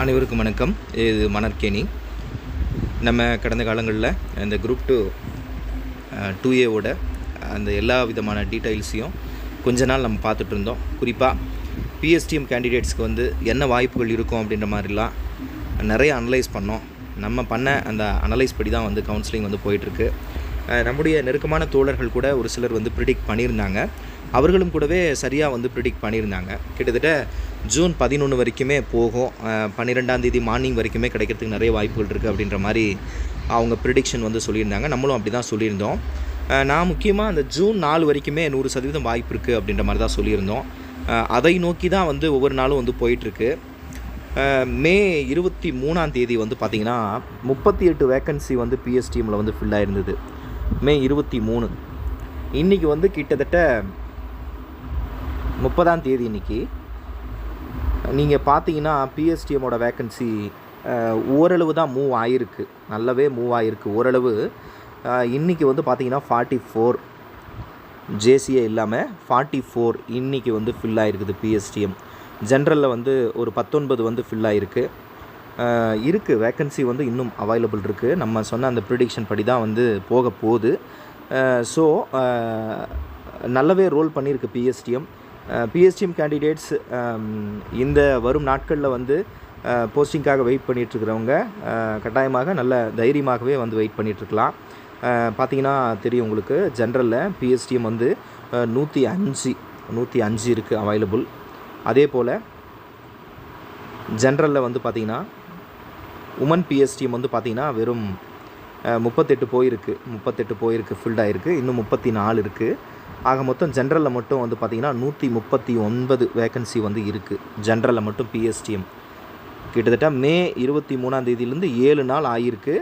அனைவருக்கும் வணக்கம். இது மணற்கேணி. நம்ம கடந்த காலங்களில் இந்த குரூப் டூ டூ ஏவோட அந்த எல்லா விதமான டீட்டெயில்ஸையும் கொஞ்ச நாள் நம்ம பார்த்துட்டு இருந்தோம். குறிப்பாக பிஎஸ்டிஎம் கேண்டிடேட்ஸ்க்கு வந்து என்ன வாய்ப்புகள் இருக்கும் அப்படின்ற மாதிரிலாம் நிறைய அனலைஸ் பண்ணோம். நம்ம பண்ண அந்த அனலைஸ் படி தான் வந்து கவுன்சிலிங் வந்து போயிட்டுருக்கு. நம்முடைய நெருக்கமான தோழர்கள் கூட ஒரு சிலர் வந்து ப்ரிடிக்ட் பண்ணியிருந்தாங்க. அவர்களும் கூடவே சரியாக வந்து ப்ரிடிக்ட் பண்ணியிருந்தாங்க. கிட்டத்தட்ட ஜூன் பதினொன்று வரைக்குமே போகும். பன்னிரெண்டாம் தேதி மார்னிங் வரைக்குமே கிடைக்கிறதுக்கு நிறைய வாய்ப்புகள் இருக்குது அப்படின்ற மாதிரி அவங்க ப்ரிடிக்ஷன் வந்து சொல்லியிருந்தாங்க. நம்மளும் அப்படி தான் சொல்லியிருந்தோம் நான் முக்கியமாக அந்த ஜூன் நாலு வரைக்குமே நூறு சதவீதம் வாய்ப்பு இருக்குது அப்படின்ற மாதிரி தான் சொல்லியிருந்தோம். அதை நோக்கி தான் வந்து ஒவ்வொரு நாளும் வந்து போயிட்டுருக்கு. மே இருபத்தி மூணாம் தேதி வந்து பார்த்திங்கன்னா முப்பத்தி எட்டு வேக்கன்சி வந்து பிஎஸ்டிஎம்மில் வந்து ஃபில் ஆகிருந்தது மே இருபத்தி மூணு. இன்றைக்கி வந்து கிட்டத்தட்ட முப்பதாம் தேதி இன்னைக்கு. நீங்கள் பார்த்தீங்கன்னா பிஎஸ்டிஎம்மோட வேக்கன்சி ஓரளவு தான் மூவ் ஆகிருக்கு நல்லாவே மூவ் ஆகிருக்கு ஓரளவு இன்றைக்கி வந்து பார்த்தீங்கன்னா ஃபார்ட்டி ஃபோர் ஜேசிஏ இல்லாமல் ஃபார்ட்டி ஃபோர் இன்றைக்கி வந்து ஃபில் ஆகிருக்குது பிஎஸ்டிஎம் ஜென்ரலில் வந்து ஒரு பத்தொன்பது வந்து ஃபில் ஆகிருக்கு இருக்குது வேக்கன்சி வந்து இன்னும் அவைலபிள் இருக்குது நம்ம சொன்ன அந்த ப்ரிடிக்ஷன் படி தான் வந்து போக போகுது. ஸோ நல்லாவே ரோல் பண்ணியிருக்கு பிஎஸ்டிஎம் பிஎஸ்டிஎம் கேண்டிடேட்ஸ் இந்த வரும் நாட்களில் வந்து போஸ்டிங்காக வெயிட் பண்ணிகிட்ருக்கிறவங்க கட்டாயமாக நல்ல தைரியமாகவே வந்து வெயிட் பண்ணிகிட்ருக்கலாம் பார்த்தீங்கன்னா தெரியும் உங்களுக்கு ஜென்ரலில் பிஎஸ்டிஎம் வந்து நூற்றி அஞ்சு நூற்றி அஞ்சு இருக்குது அவைலபிள் அதே போல் ஜென்ரலில் வந்து பார்த்திங்கன்னா உமன் பிஎஸ்டிஎம் வந்து பார்த்திங்கன்னா வெறும் முப்பத்தெட்டு போயிருக்கு முப்பத்தெட்டு போயிருக்கு ஃபில்டாயிருக்கு இன்னும் முப்பத்தி நாலு இருக்குது ஆக மொத்தம் ஜென்ரலில் மட்டும் வந்து பார்த்திங்கன்னா நூற்றி முப்பத்தி ஒன்பது வேக்கன்சி வந்து இருக்குது ஜென்ரலில் மட்டும் பிஎஸ்டிஎம் கிட்டத்தட்ட மே இருபத்தி மூணாம் தேதியிலேருந்து ஏழு நாள் ஆகிருக்கு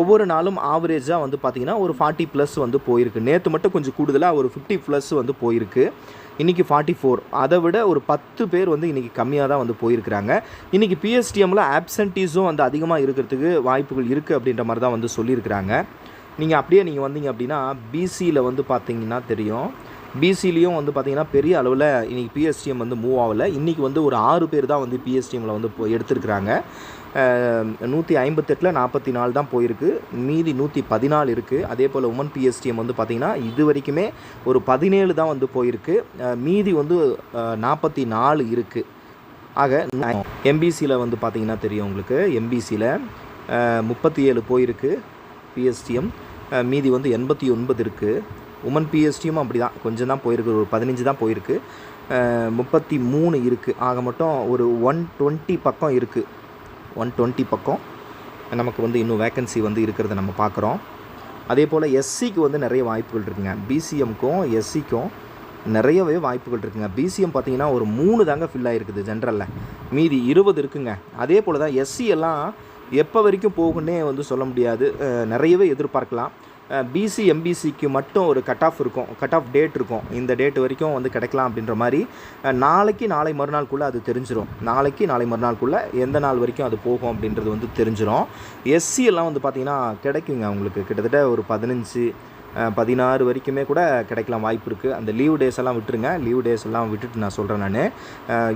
ஒவ்வொரு நாளும் ஆவரேஜாக வந்து பார்த்திங்கன்னா ஒரு ஃபார்ட்டி ப்ளஸ் வந்து போயிருக்கு. நேற்று மட்டும் கொஞ்சம் கூடுதலாக ஒரு ஃபிஃப்டி ப்ளஸ் வந்து போயிருக்கு. இன்றைக்கி ஃபார்ட்டி ஃபோர் அதை விட ஒரு பத்து பேர் வந்து இன்றைக்கி கம்மியாக தான் வந்து போயிருக்கிறாங்க. இன்றைக்கி பிஎஸ்டிஎம்மில் ஆப்சன்டீஸும் வந்து அதிகமாக இருக்கிறதுக்கு வாய்ப்புகள் இருக்குது அப்படின்ற மாதிரி தான் வந்து சொல்லியிருக்கிறாங்க. நீங்கள் அப்படியே நீங்கள் வந்தீங்க அப்படின்னா பிசியில் வந்து பார்த்தீங்கன்னா தெரியும். பிசிலையும் வந்து பார்த்தீங்கன்னா பெரிய அளவில் இன்றைக்கி பிஎஸ்டிஎம் வந்து மூவ் ஆகலை. இன்றைக்கி வந்து ஒரு ஆறு பேர் தான் வந்து பிஎஸ்டிஎம்மில் வந்து இப்போ எடுத்திருக்கிறாங்க. நூற்றி ஐம்பத்தெட்டில் நாற்பத்தி நாலு தான் போயிருக்கு. மீதி நூற்றி பதினாலு இருக்குது அதே போல் உமன் பிஎஸ்டிஎம் வந்து பார்த்திங்கன்னா இது வரைக்குமே ஒரு பதினேழு தான் வந்து போயிருக்கு. மீதி வந்து நாற்பத்தி நாலு இருக்குது ஆக எம்பிசியில் வந்து பார்த்தீங்கன்னா தெரியும் உங்களுக்கு. எம்பிசியில் முப்பத்தி ஏழு போயிருக்கு. பிஎஸ்டிஎம் மீதி வந்து எண்பத்தி ஒன்பது இருக்குது உமன் பிஎஸ்டியும் அப்படி தான் கொஞ்சம் தான் போயிருக்கு. ஒரு பதினஞ்சு தான் போயிருக்கு. முப்பத்தி மூணு இருக்குது ஆக மட்டும் ஒரு ஒன் டுவெண்ட்டி பக்கம் இருக்குது ஒன் டுவெண்ட்டி பக்கம் நமக்கு வந்து இன்னும் வேக்கன்சி வந்து இருக்கிறத நம்ம பார்க்குறோம். அதே போல் எஸ்சிக்கு வந்து நிறைய வாய்ப்புகள் இருக்குங்க. பிசிஎம்க்கும் எஸ்சிக்கும் நிறையவே வாய்ப்புகள் இருக்குங்க. பிசிஎம் பார்த்தீங்கன்னா ஒரு மூணு தாங்க ஃபில் ஆகிருக்குது ஜென்ரலில் மீதி இருபது இருக்குங்க. அதே போல் தான் எஸ்சி எல்லாம் எப்போ வரைக்கும் போகுன்னே வந்து சொல்ல முடியாது. நிறையவே எதிர்பார்க்கலாம். பிசி எம்பிசிக்கு மட்டும் ஒரு கட் ஆஃப் இருக்கும். கட் ஆஃப் டேட் இருக்கும். இந்த டேட் வரைக்கும் வந்து கிடைக்கலாம் அப்படின்ற மாதிரி. நாளைக்கு நாளை மறுநாளுக்குள்ளே அது தெரிஞ்சிடும் நாளைக்கு நாளை மறுநாளுக்குள்ளே எந்த நாள் வரைக்கும் அது போகும் அப்படின்றது வந்து தெரிஞ்சிடும் எஸ்சி எல்லாம் வந்து பார்த்திங்கன்னா கிடைக்குங்க. உங்களுக்கு கிட்டத்தட்ட ஒரு பதினஞ்சு பதினாறு வரைக்குமே கூட கிடைக்கலாம் வாய்ப்பு இருக்குது அந்த லீவ் டேஸ் எல்லாம் விட்டுருங்க. லீவ் டேஸ் எல்லாம் விட்டுட்டு நான் சொல்கிறேன் நான்.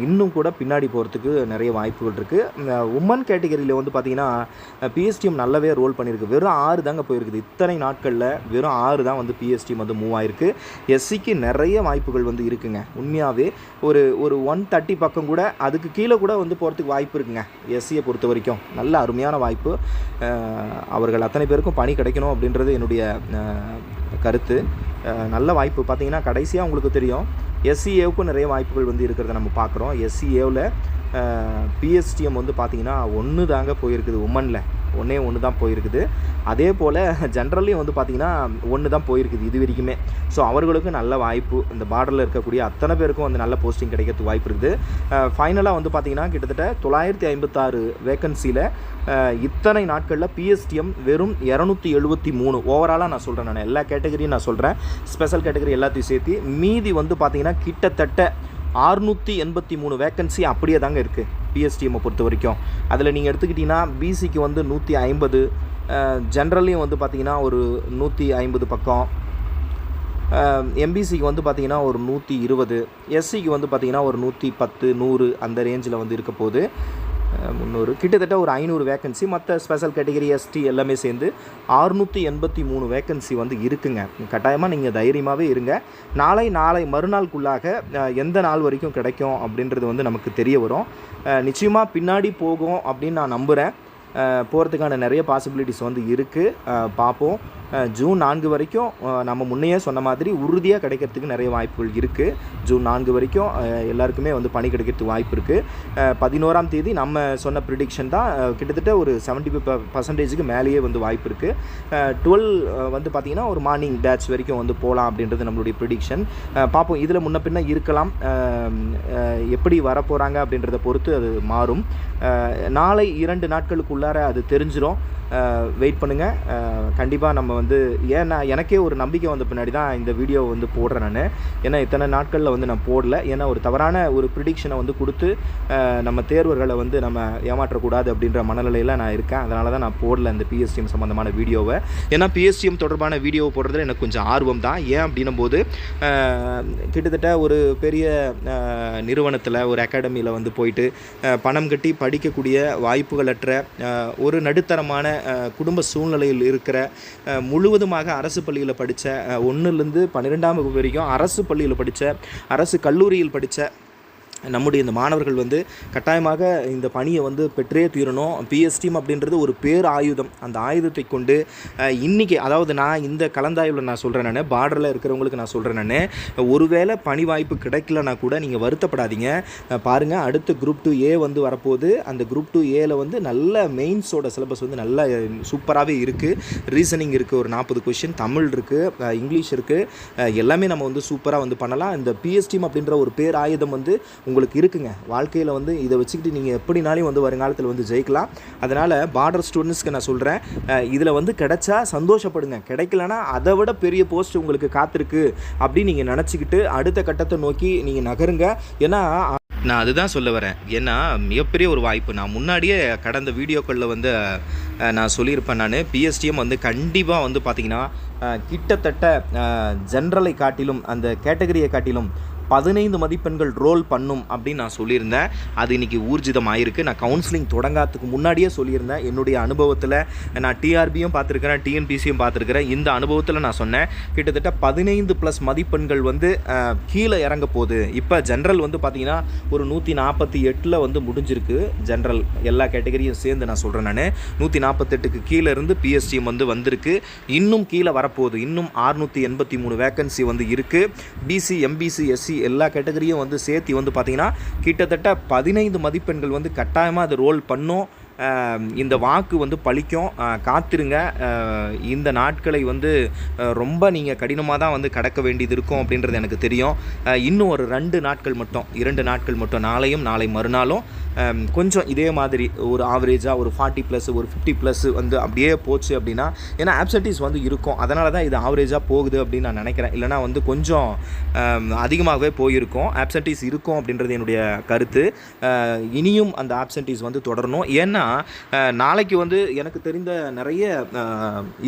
இன்னும் கூட பின்னாடி போகிறதுக்கு நிறைய வாய்ப்புகள் இருக்குது உமன் கேட்டகரியில் வந்து பார்த்திங்கன்னா பிஎஸ்டிஎம் நல்லாவே ரோல் பண்ணியிருக்கு வெறும் ஆறு தாங்க போயிருக்குது. இத்தனை நாட்களில் வெறும் ஆறு தான் வந்து பிஎஸ்டிஎம் வந்து மூவ் ஆயிருக்கு. எஸ்சிக்கு நிறைய வாய்ப்புகள் வந்து இருக்குங்க. உண்மையாகவே ஒரு ஒரு ஒன் தேர்ட்டி பக்கம் கூட அதுக்கு கீழே கூட வந்து போகிறதுக்கு வாய்ப்பு இருக்குங்க. எஸ்சியை பொறுத்த வரைக்கும். நல்ல அருமையான வாய்ப்பு. அவர்கள் அத்தனை பேருக்கும் பணி கிடைக்கணும் அப்படின்றது என்னுடைய கருத்து. நல்ல வாய்ப்பு. பார்த்தீங்கன்னா கடைசியாக உங்களுக்கு தெரியும் எஸ்சிஏவுக்கும் நிறைய வாய்ப்புகள் வந்து இருக்கிறத நம்ம பார்க்குறோம் எஸ்சிஏவில் பிஎஸ்டிஎம் வந்து பார்த்திங்கன்னா ஒன்று தாங்க போயிருக்குது உமனில் ஒன்றே ஒன்று தான் போயிருக்குது. அதே போல் ஜென்ரல்லையும் வந்து பார்த்திங்கன்னா ஒன்று தான் போயிருக்குது இது வரைக்குமே. ஸோ அவர்களுக்கும் நல்ல வாய்ப்பு இந்த பார்டரில் இருக்கக்கூடிய அத்தனை பேருக்கும் வந்து நல்ல போஸ்டிங் கிடைக்கிறதுக்கு வாய்ப்பு இருக்குது. ஃபைனலாக வந்து பார்த்திங்கன்னா கிட்டத்தட்ட தொள்ளாயிரத்தி ஐம்பத்தாறு வேக்கன்சியில் இத்தனை நாட்களில் பிஎஸ்டிஎம் வெறும் இரநூத்தி எழுபத்தி மூணு. ஓவராலாக நான் சொல்கிறேன் நான். எல்லா கேட்டகரியும் நான் சொல்கிறேன் ஸ்பெஷல் கேட்டகரி எல்லாத்தையும் சேர்த்து மீதி வந்து பார்த்திங்கன்னா கிட்டத்தட்ட ஆறுநூற்றி எண்பத்தி மூணு வேக்கன்சி அப்படியே தாங்க இருக்குது பிஎஸ்டிஎம்மை பொறுத்த வரைக்கும். அதில் நீங்கள் எடுத்துக்கிட்டிங்கன்னா பிசிக்கு வந்து நூற்றி ஐம்பது ஜென்ரல்லையும் வந்து பார்த்திங்கன்னா ஒரு நூற்றி ஐம்பது பக்கம். எம்பிசிக்கு வந்து பார்த்திங்கன்னா ஒரு நூற்றி இருபது எஸ்சிக்கு வந்து பார்த்திங்கன்னா ஒரு நூற்றி பத்து நூறு அந்த ரேஞ்சில் வந்து இருக்க போகுது. முந்நூறு. கிட்டத்தட்ட ஒரு ஐநூறு வேக்கன்சி மற்ற ஸ்பெஷல் கேட்டகரி எஸ்டி எல்லாமே சேர்ந்து அறுநூற்றி எண்பத்தி மூணு வேக்கன்சி வந்து இருக்குங்க. கட்டாயமாக நீங்கள் தைரியமாகவே இருங்க. நாளை நாளை மறுநாளுக்குள்ளாக எந்த நாள் வரைக்கும் கிடைக்கும் அப்படின்றது வந்து நமக்கு தெரிய வரும். நிச்சயமாக பின்னாடி போகும் அப்படின்னு நான் நம்புகிறேன் போகிறதுக்கான நிறைய பாசிபிலிட்டிஸ் வந்து இருக்குது பார்ப்போம். ஜூன் நான்கு வரைக்கும் நம்ம முன்னையே சொன்ன மாதிரி உறுதியாக கிடைக்கிறதுக்கு நிறைய வாய்ப்புகள் இருக்குது ஜூன் நான்கு வரைக்கும் எல்லாருக்குமே வந்து பணி கிடைக்கிறதுக்கு வாய்ப்பு இருக்குது பதினோராம் தேதி நம்ம சொன்ன ப்ரிடிக்ஷன் தான் கிட்டத்தட்ட ஒரு செவன்ட்டி ஃபைவ் பர்சன்டேஜுக்கு மேலேயே வந்து வாய்ப்பு இருக்குது டுவெல் வந்து பார்த்திங்கன்னா ஒரு மார்னிங் பேட்ச் வரைக்கும் வந்து போகலாம் அப்படின்றது நம்மளுடைய ப்ரிடிக்ஷன் பார்ப்போம் இதில் முன்ன பின்ன இருக்கலாம். எப்படி வரப்போகிறாங்க அப்படின்றத பொறுத்து அது மாறும். நாளை இரண்டு நாட்களுக்குள்ளார அது தெரிஞ்சிடும் வெயிட் பண்ணுங்கள் கண்டிப்பாக நம்ம வந்து ஏன்னா எனக்கே ஒரு நம்பிக்கை வந்த பின்னாடி தான் இந்த வீடியோவை வந்து போடுறேன் நான். ஏன்னா இத்தனை நாட்களில் வந்து நான் போடல. ஏன்னா ஒரு தவறான ஒரு ப்ரிடிக்ஷனை வந்து கொடுத்து நம்ம தேர்வர்களை வந்து நம்ம ஏமாற்றக்கூடாது அப்படின்ற மனநிலையில் நான் இருக்கேன். அதனால தான் நான் போடல இந்த பிஎஸ்டிஎம் சம்மந்தமான வீடியோவை ஏன்னா பிஎஸ்டிஎம் தொடர்பான வீடியோவை போடுறதுல எனக்கு கொஞ்சம் ஆர்வம் தான். ஏன் அப்படின்னும் போது கிட்டத்தட்ட ஒரு பெரிய நிறுவனத்தில் ஒரு அகாடமியில் வந்து போயிட்டு பணம் கட்டி படிக்கக்கூடிய வாய்ப்புகளற்ற ஒரு நடுத்தரமான குடும்ப சூழ்நிலையில் இருக்கிற முழுவதுமாக அரசு பள்ளியில் படித்த ஒன்றுலேருந்து பன்னிரெண்டாம் வகுப்பு வரைக்கும் அரசு பள்ளியில் படித்த அரசு கல்லூரியில் படித்த நம்முடைய இந்த மாணவர்கள் வந்து கட்டாயமாக இந்த பணியை வந்து பெற்றே தீரணும். பிஎஸ்டிம் அப்படின்றது ஒரு பேர் ஆயுதம் அந்த ஆயுதத்தை கொண்டு இன்றைக்கி அதாவது நான் இந்த கலந்தாய்வில் நான் சொல்கிறேன் நான் பார்டரில் இருக்கிறவங்களுக்கு நான் சொல்கிறேன் நான் ஒருவேளை பணி வாய்ப்பு கிடைக்கலனா கூட நீங்கள் வருத்தப்படாதீங்க. பாருங்கள் அடுத்த அடுத்து குரூப் டூ ஏ வந்து வரப்போகுது. அந்த குரூப் டூ ஏல வந்து நல்ல மெயின்ஸோட சிலபஸ் வந்து நல்ல சூப்பராகவே இருக்குது ரீசனிங் இருக்குது ஒரு நாற்பது கொஷின் தமிழ் இருக்குது இங்கிலீஷ் இருக்குது எல்லாமே நம்ம வந்து சூப்பராக வந்து பண்ணலாம். இந்த பிஎஸ்டிம் அப்படின்ற ஒரு பேர் ஆயுதம் வந்து உங்களுக்கு இருக்குங்க. வாழ்க்கையில் வந்து இதை வச்சுக்கிட்டு நீங்கள் எப்படினாலையும் வந்து வருங்காலத்தில் வந்து ஜெயிக்கலாம். அதனால் பார்டர் ஸ்டூடெண்ட்ஸ்க்கு நான் சொல்கிறேன் இதில் வந்து கிடைச்சா சந்தோஷப்படுங்க. கிடைக்கலனா அதை விட பெரிய போஸ்ட் உங்களுக்கு காத்திருக்கு அப்படின்னு நீங்கள் நினச்சிக்கிட்டு அடுத்த கட்டத்தை நோக்கி நீங்கள் நகருங்க. ஏன்னா நான் அதுதான் சொல்ல வரேன். ஏன்னா மிகப்பெரிய ஒரு வாய்ப்பு. நான் முன்னாடியே கடந்த வீடியோக்களில் வந்து நான் சொல்லியிருப்பேன் நான். பிஎஸ்டிஎம் வந்து கண்டிப்பாக வந்து பார்த்திங்கன்னா கிட்டத்தட்ட ஜென்ரலை காட்டிலும் அந்த கேட்டகரியை காட்டிலும் பதினைந்து மதிப்பெண்கள் ரோல் பண்ணும் அப்படின்னு நான் சொல்லியிருந்தேன். அது இன்னைக்கு ஊர்ஜிதம் ஆயிருக்கு நான் கவுன்சிலிங் தொடங்காததுக்கு முன்னாடியே சொல்லியிருந்தேன். என்னுடைய அனுபவத்தில் நான் டிஆர்பியும் பார்த்துருக்கிறேன் டிஎன்பிசியும் பார்த்துருக்கிறேன். இந்த அனுபவத்தில் நான் சொன்னேன். கிட்டத்தட்ட பதினைந்து ப்ளஸ் மதிப்பெண்கள் வந்து கீழே இறங்க போகுது. இப்போ ஜென்ரல் வந்து பார்த்தீங்கன்னா ஒரு நூற்றி நாற்பத்தி எட்டில் வந்து முடிஞ்சிருக்கு. ஜென்ரல் எல்லா கேட்டகரியும் சேர்ந்து நான் சொல்கிறேன் நான். நூற்றி நாற்பத்தெட்டுக்கு கீழே இருந்து பிஎஸ்டிஎம் வந்து வந்திருக்கு. இன்னும் கீழே வரப்போகுது. இன்னும் ஆறுநூற்றி எண்பத்தி மூணு வேக்கன்சி வந்து இருக்குது பிசி எம்பிசி எஸ்சி எல்லா கேட்டகரியும் வந்து சேர்த்து வந்து பார்த்தீங்கன்னா கிட்டத்தட்ட பதினைந்து மதிப்பெண்கள் வந்து கட்டாயமாக அது ரோல் பண்ணும். இந்த வாக்கு வந்து பழிக்கும். காத்திருங்க. இந்த நாட்களை வந்து ரொம்ப நீங்கள் கடினமாக தான் வந்து கடக்க வேண்டியது இருக்கும் அப்படின்றது எனக்கு தெரியும். இன்னும் ஒரு ரெண்டு நாட்கள் மட்டும் இரண்டு நாட்கள் மட்டும் நாளையும் நாளை மறுநாளும் கொஞ்சம் இதே மாதிரி ஒரு ஆவரேஜாக ஒரு ஃபார்ட்டி ப்ளஸ் ஒரு ஃபிஃப்டி ப்ளஸ் வந்து அப்படியே போச்சு அப்படின்னா ஏன்னா ஆப்சட்டிஸ் வந்து இருக்கும். அதனால தான் இது ஆவரேஜாக போகுது அப்படின்னு நான் நினைக்கிறேன். இல்லைனா வந்து கொஞ்சம் அதிகமாகவே போயிருக்கும். ஆப்சன்டீஸ் இருக்கும் அப்படின்றது என்னுடைய கருத்து. இனியும் அந்த ஆப்சன்டீஸ் வந்து தொடரணும். ஏன்னா பார்த்தீங்கன்னா நாளைக்கு வந்து எனக்கு தெரிந்த நிறைய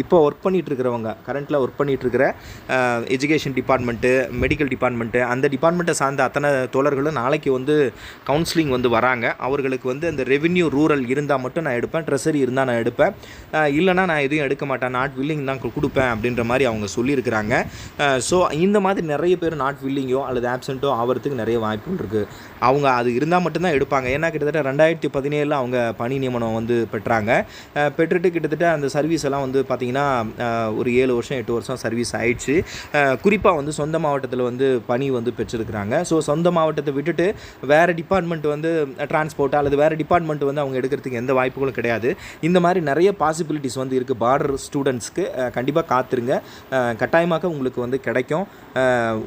இப்போ ஒர்க் பண்ணிகிட்டு இருக்கிறவங்க கரண்ட்டில் ஒர்க் பண்ணிகிட்ருக்கிற எஜுகேஷன் டிபார்ட்மெண்ட்டு மெடிக்கல் டிபார்ட்மெண்ட்டு அந்த டிபார்ட்மெண்ட்டை சார்ந்த அத்தனை தோழர்களும் நாளைக்கு வந்து கவுன்சிலிங் வந்து வராங்க. அவர்களுக்கு வந்து அந்த ரெவென்யூ ரூரல் இருந்தால் மட்டும் நான் எடுப்பேன் ட்ரெஸரி இருந்தால் நான் எடுப்பேன். இல்லைனா நான் எதுவும் எடுக்க மாட்டேன். நாட் வில்லிங் தான் கொடுப்பேன் அப்படின்ற மாதிரி அவங்க சொல்லியிருக்கிறாங்க. ஸோ இந்த மாதிரி நிறைய பேர் நாட் வில்லிங்கோ அல்லது ஆப்சண்ட்டோ ஆகிறதுக்கு நிறைய வாய்ப்புகள் இருக்குது அவங்க அது இருந்தால் மட்டும்தான் எடுப்பாங்க. ஏன்னா கிட்டத்தட்ட ரெண்டாயிரத்தி பதினேழில் அவங்க பணி நியமனம் வந்து பெற்றாங்க. பெற்றுட்டு கிட்டத்தட்ட அந்த சர்வீஸ் எல்லாம் வந்து பார்த்திங்கன்னா ஒரு ஏழு வருஷம் எட்டு வருஷம் சர்வீஸ் ஆயிடுச்சு. குறிப்பாக வந்து சொந்த மாவட்டத்தில் வந்து பணி வந்து பெற்றிருக்கிறாங்க. ஸோ சொந்த மாவட்டத்தை விட்டுட்டு வேறு டிபார்ட்மெண்ட் வந்து டிரான்ஸ்போர்ட் அல்லது வேறு டிபார்ட்மெண்ட் வந்து அவங்க எடுக்கிறதுக்கு எந்த வாய்ப்புகளும் கிடையாது. இந்த மாதிரி நிறைய பாசிபிலிட்டிஸ் வந்து இருக்குது பார்டர் ஸ்டூடெண்ட்ஸ்க்கு கண்டிப்பாக காத்துருங்க. கட்டாயமாக உங்களுக்கு வந்து கிடைக்கும்.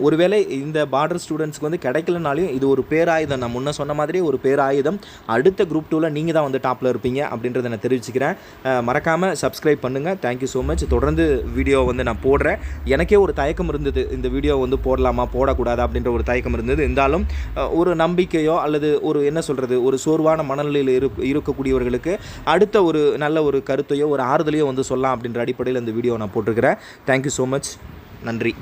ஒருவேளை இந்த பார்டர் ஸ்டூடெண்ட்ஸ்க்கு வந்து கிடைக்கலனாலையும் இது ஒரு பேராயுதம். நான் முன்ன சொன்ன மாதிரி ஒரு பேராயுதம். அடுத்த குரூப் டூவில் நீங்கள் தான் வந்து டாப்பில் இருப்பீங்க அப்படின்றத நான் தெரிவிச்சுக்கிறேன். மறக்காமல் சப்ஸ்கிரைப் பண்ணுங்கள் தேங்க்யூ ஸோ மச் தொடர்ந்து வீடியோ வந்து நான் போடுறேன். எனக்கே ஒரு தயக்கம் இருந்தது இந்த வீடியோ வந்து போடலாமா போடக்கூடாதா அப்படின்ற ஒரு தயக்கம் இருந்தது. இருந்தாலும் ஒரு நம்பிக்கையோ அல்லது ஒரு என்ன சொல்கிறது ஒரு சோர்வான மனநிலையில் இரு இருக்கக்கூடியவர்களுக்கு அடுத்த ஒரு நல்ல ஒரு கருத்தையோ ஒரு ஆறுதலையோ வந்து சொல்லலாம் அப்படின்ற அடிப்படையில் இந்த வீடியோ நான் போட்டிருக்கிறேன். தேங்க்யூ ஸோ மச் நன்றி.